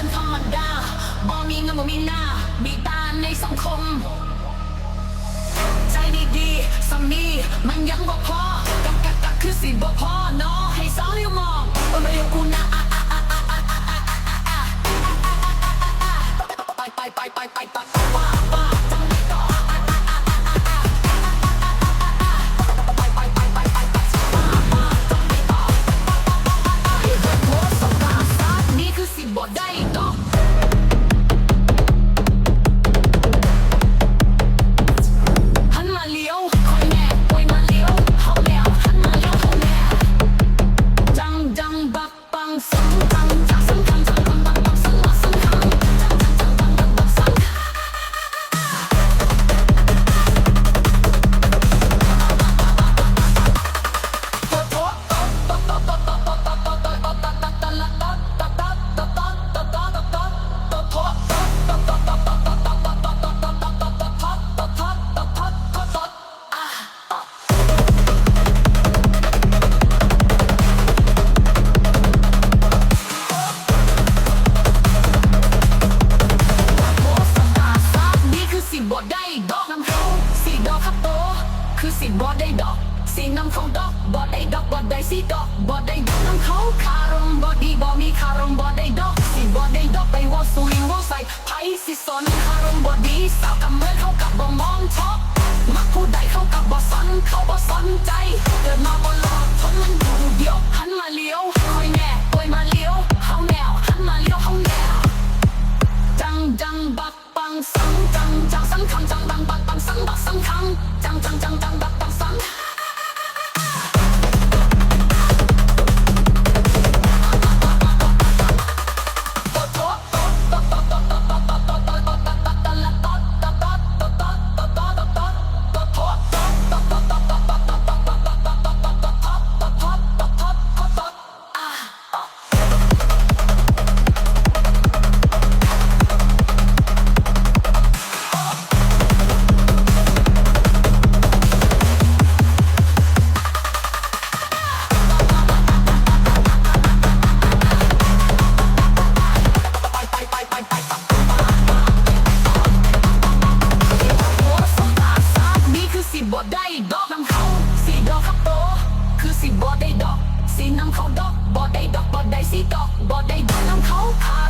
คนธรรมดาบ่มีเงินบ่มีหน้ามีตาในสังคม ใจดีๆสามีมันยังบ่พอกักกักคือสิบ่พอ ボデイト สิบอดได้ดอกสีน้ำเขาดอกบอดได้ดอกบอดได้สีดอกบอดได้ดอกน้ำเขาคารมบอดีบอมีคารมบอดได้ดอกสีบอดได้ดอกไปว่าสุริว่าใส่ไพสิสนคารมบอดีสาวกับเมื่อเขากับบ่มองชอปมักผู้ใดเขากับบ่สนเขาบ่สนใจำเขาสีดอกเขาโตคือสีบอดได้ดอกสีน้ำเขาดอกบอดได้ดอกบอดได้สีดอกบอดได้ดอกน้ำเขาพา